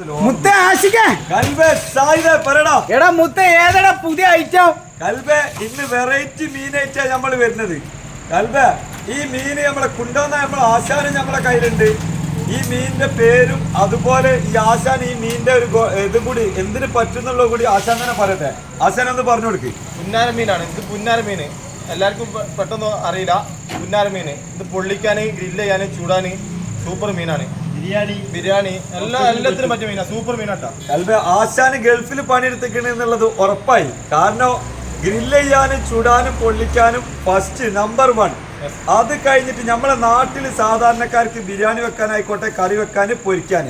മുത്ത ആശിക്കേ. കൽബെ സായിദേ പറടാ എടാ മുത്ത ഏതടാ പുതിയ ഐറ്റം കൽബെ ഇന്ന് വെറൈറ്റി മീൻ ഐറ്റാ നമ്മൾ വരുന്നത്. കൽബെ ഈ മീൻ നമ്മളെ കൊണ്ടുവന്ന നമ്മളെ ആശാനും നമ്മളെ കയ്യിലുണ്ട്. ഈ മീനിന്റെ പേരും അതുപോലെ ഈ ആശാൻ ഈ മീനിന്റെ ഒരു ഇതും കൂടി എന്തിനു പറ്റുന്നുള്ള കൂടി ആശാൻ തന്നെ പറയട്ടെ. ആശാൻ ഒന്ന് പറഞ്ഞു കൊടുക്ക്. പുന്നാര മീനാണ്. ഇത് പുന്നാര മീന്. എല്ലാവർക്കും പെട്ടെന്ന് അറിയില്ല. പുന്നാര മീന്. ഇത് പൊള്ളിക്കാൻ ഗ്രില്ല് ചെയ്യാൻ ചൂടാൻ സൂപ്പർ മീനാണ്. ബിരിയാണി ബിരിയാണി എല്ലാ എല്ലാത്തിനും പറ്റിയ മീനാ സൂപ്പർ മീനാട്ടാ. കൽബെ ആശാന് ഗൾഫിൽ പണിയെടുത്തിക്കണ എന്നുള്ളത് ഉറപ്പായി. കാരണം ഗ്രില്ല് ചെയ്യാനും ചുടാനും പൊള്ളിക്കാനും ഫസ്റ്റ് നമ്പർ വൺ അത് കഴിഞ്ഞിട്ട് നമ്മളെ നാട്ടിൽ സാധാരണക്കാർക്ക് ബിരിയാണി വെക്കാനായിക്കോട്ടെ കറി വെക്കാൻ പൊരിക്കാൻ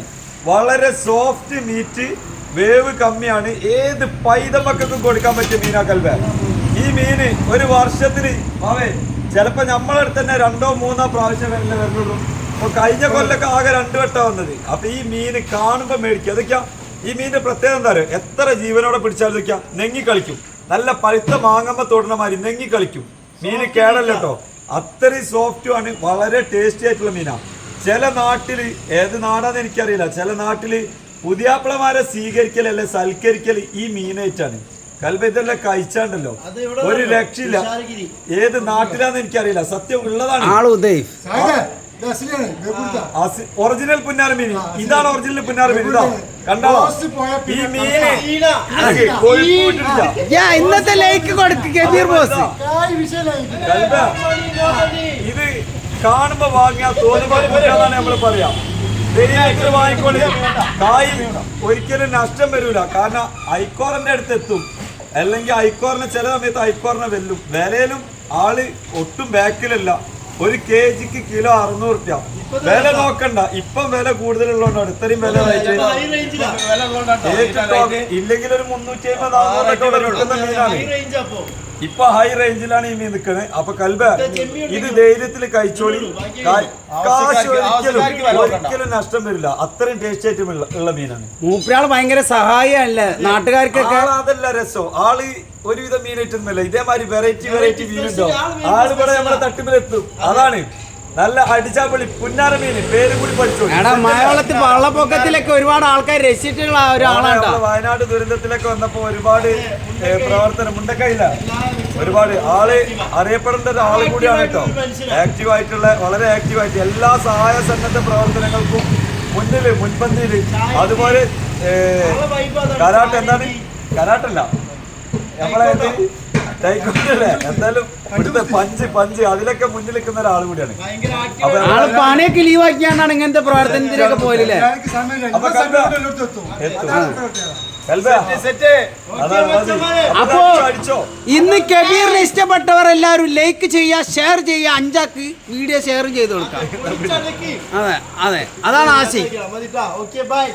വളരെ സോഫ്റ്റ് മീറ്റ് വേവ് കമ്മിയാണ്. ഏത് പൈത മക്കൾക്കും കൊടുക്കാൻ പറ്റിയ മീനാ കൽവ ഈ മീന് ഒരു വർഷത്തിന് അവേ ചിലപ്പോ നമ്മളടുത്ത് തന്നെ രണ്ടോ മൂന്നോ പ്രാവശ്യം വരലേ വരുന്നുള്ളൂ അപ്പൊ കഴിഞ്ഞ കൊല്ലൊക്കെ ആകെ രണ്ടു വട്ടം വന്നത്. അപ്പൊ ഈ മീൻ കാണുമ്പോ മേടിക്കും അതൊക്കെയാ ഈ മീനിന്റെ പ്രത്യേകത എന്താ പറയുക എത്ര ജീവനോടെ പിടിച്ചാലും ഇതൊക്കെയാ നെങ്ങി കളിക്കും. നല്ല പഴുത്ത മാങ്ങമ്മ തൊടുന്ന മാതിരി നെങ്ങി കളിക്കും. മീൻ കേടല്ല കേട്ടോ അത്രയും സോഫ്റ്റും ആണ്. വളരെ ടേസ്റ്റി ആയിട്ടുള്ള മീനാ. ചില നാട്ടിൽ ഏത് നാടാന്ന് എനിക്കറിയില്ല. ചില നാട്ടിൽ പുതിയാപ്പിളമാരെ സ്വീകരിക്കൽ അല്ലെ സൽക്കരിക്കൽ ഈ മീനായിട്ടാണ് കൽബ ഇതെല്ലാം കഴിച്ചാണ്ടല്ലോ. ഒരു രക്ഷയില്ല. ഏത് നാട്ടിലാന്ന് എനിക്കറിയില്ല. സത്യം ഉള്ളതാണ്. ആൾ ഉദയ്. അസി- ഒറിജിനൽ പുന്നാര മീൻ. ഇതാണ് ഒറിജിനൽ പുന്നാര മീൻ ഇതാ കണ്ടോ? ഈ മീന് ഇന്നത്തെ ലൈക്ക് കൊടുക്ക് കബീർ ബോസ്. ഇത് കാണുമ്പോ വാങ്ങിയാ തോന്നുമ്പോ കൂട്ടാന്നാണ് നമ്മൾ പറയാ. ധൈര്യത്തിൽ വാങ്ങിക്കോളി. കായ് ഒരിക്കലും നഷ്ടം വരൂല. കാരണം ഐക്കോറിന്റെ അടുത്ത് എത്തും അല്ലെങ്കിൽ ഐക്കോറിന് ചില സമയത്ത് ഐക്കോറിനെ വെല്ലും. വിലയിലും ആൾ ഒട്ടും ബാക്കിലല്ല ഒരു കെ ജിക്ക് കിലോ അറുന്നൂറ് രൂപ വില നോക്കണ്ട. ഇപ്പം വില കൂടുതലുള്ളതുകൊണ്ടാണ്. ഇത്രയും വില ഇല്ലെങ്കിൽ ഒരു മുന്നൂറ്റി അമ്പത് നാന്നൂറൊക്കെ മീനാണ്. ഇപ്പൊ ഹൈ റേഞ്ചിലാണ് ഈ മീൻ നിൽക്കുന്നത് അപ്പൊ കൽബ ഇത് ധൈര്യത്തിൽ കഴിച്ചോളി. കാശ് ഒരിക്കലും ഒരിക്കലും നഷ്ടം വരില്ല. അത്രയും ടേസ്റ്റ് ആയിട്ട് ഉള്ള- മീനാണ്. മൂപ്പരാൾ ഭയങ്കര സഹായല്ലേ? നാട്ടുകാർക്കൊക്കെ ആൾ അതല്ല രസം. ആൾ ഒരുവിധം മീനായിട്ടൊന്നുമല്ല ഇതേമാതിരി വെറൈറ്റി വെറൈറ്റി മീനുണ്ടോ? ആൾ ഇവിടെ നമ്മുടെ തട്ടിപ്പിലെത്തും അതാണ്. നല്ല അടിച്ചാപ്പൊളി പുന്നാര മീൻ. പേരും കൂടി പഠിച്ചു. മലയാളത്തിൽ മഴവെള്ളത്തിൽ വള്ളപ്പൊക്കത്തിലൊക്കെ ഒരുപാട് ആൾക്കാർ രസിച്ചിട്ടുള്ള ഒരാളാണ് വയനാട് ദുരന്തത്തിലൊക്കെ വന്നപ്പോ ഒരുപാട് പ്രവർത്തനം മുണ്ടക്കയില്ല ഒരുപാട് ആൾ അറിയപ്പെടേണ്ട ആൾ കൂടിയാണ് കേട്ടോ. ആക്റ്റീവ് ആയിട്ടുള്ള വളരെ ആക്റ്റീവ് ആയിട്ട് എല്ലാ സഹായ സന്നദ്ധ പ്രവർത്തനങ്ങൾക്കും മുന്നിൽ മുൻപന്തിയിൽ. അതുപോലെ കരാട്ട് എന്താണ്? കരാട്ടല്ല. നമ്മളെ ടൈക്കോണ്ടല്ലേ എന്തായാലും ഇവിടുത്തെ പഞ്ച് പഞ്ച് അതിലൊക്കെ മുന്നിൽ നിൽക്കുന്ന ഒരാൾ കൂടിയാണ്. അപ്പൊ ആൾ പണിയൊക്കെ ലീവ് ആക്കിയാണ്ടാണ് ഇങ്ങനത്തെ പ്രവർത്തനത്തിലൊക്കെ പോയില്ലേ അപ്പൊ അപ്പോ ഇന്ന് കബീറിനെ ഇഷ്ടപ്പെട്ടവർ എല്ലാവരും ലൈക്ക് ചെയ്യുക ഷെയർ ചെയ്യുക അഞ്ചാക്ക് വീഡിയോ ഷെയർ ചെയ്ത് കൊടുക്കാം. അതെ. അതെ അതാണ് ആശയം ഓക്കെ ബൈ